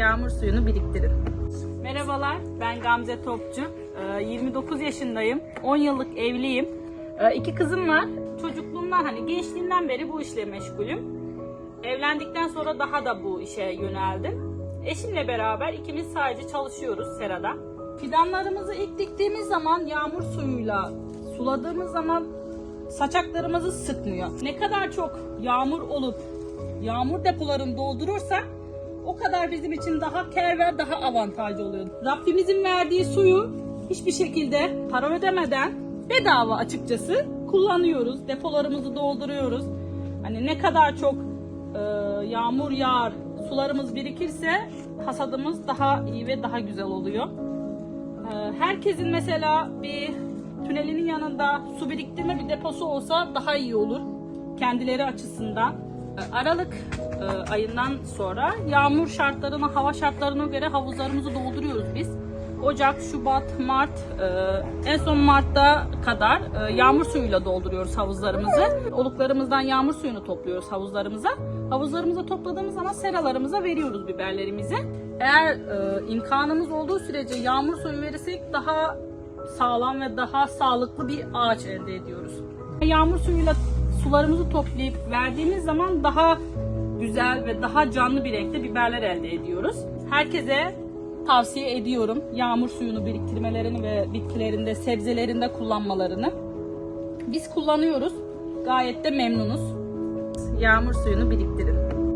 Yağmur suyunu biriktirin. Merhabalar, ben Gamze Topçu. Ee, 29 yaşındayım. 10 yıllık evliyim. Ee, İki kızım var. Çocukluğumdan hani gençliğimden beri bu işle meşgulüm. Evlendikten sonra daha da bu işe yöneldim. Eşimle beraber ikimiz sadece çalışıyoruz serada. Fidanlarımızı ilk diktiğimiz zaman yağmur suyuyla suladığımız zaman saçaklarımızı sıkmıyor. Ne kadar çok yağmur olup yağmur depolarını doldurursak o kadar bizim için daha kar ve daha avantajlı oluyor. Rabbimizin verdiği suyu hiçbir şekilde para ödemeden bedava açıkçası kullanıyoruz. Depolarımızı dolduruyoruz. Hani ne kadar çok e, yağmur yağar, sularımız birikirse hasadımız daha iyi ve daha güzel oluyor. Ee, Herkesin mesela bir tünelinin yanında su biriktirme bir deposu olsa daha iyi olur. Kendileri açısından. Ee, Aralık e, ayından sonra yağmur şartlarına, hava şartlarına göre havuzlarımızı dolduruyoruz biz. Ocak, Şubat, Mart, e, en son Mart'ta kadar e, yağmur suyuyla dolduruyoruz havuzlarımızı. Oluklarımızdan yağmur suyunu topluyoruz havuzlarımıza. Havuzlarımıza topladığımız zaman seralarımıza veriyoruz biberlerimizi. Eğer imkanımız olduğu sürece yağmur suyu verirsek daha sağlam ve daha sağlıklı bir ağaç elde ediyoruz. Yağmur suyuyla sularımızı toplayıp verdiğimiz zaman daha güzel ve daha canlı bir renkte biberler elde ediyoruz. Herkese tavsiye ediyorum yağmur suyunu biriktirmelerini ve bitkilerinde, sebzelerinde kullanmalarını. Biz kullanıyoruz. Gayet de memnunuz. Yağmur suyunu biriktirin.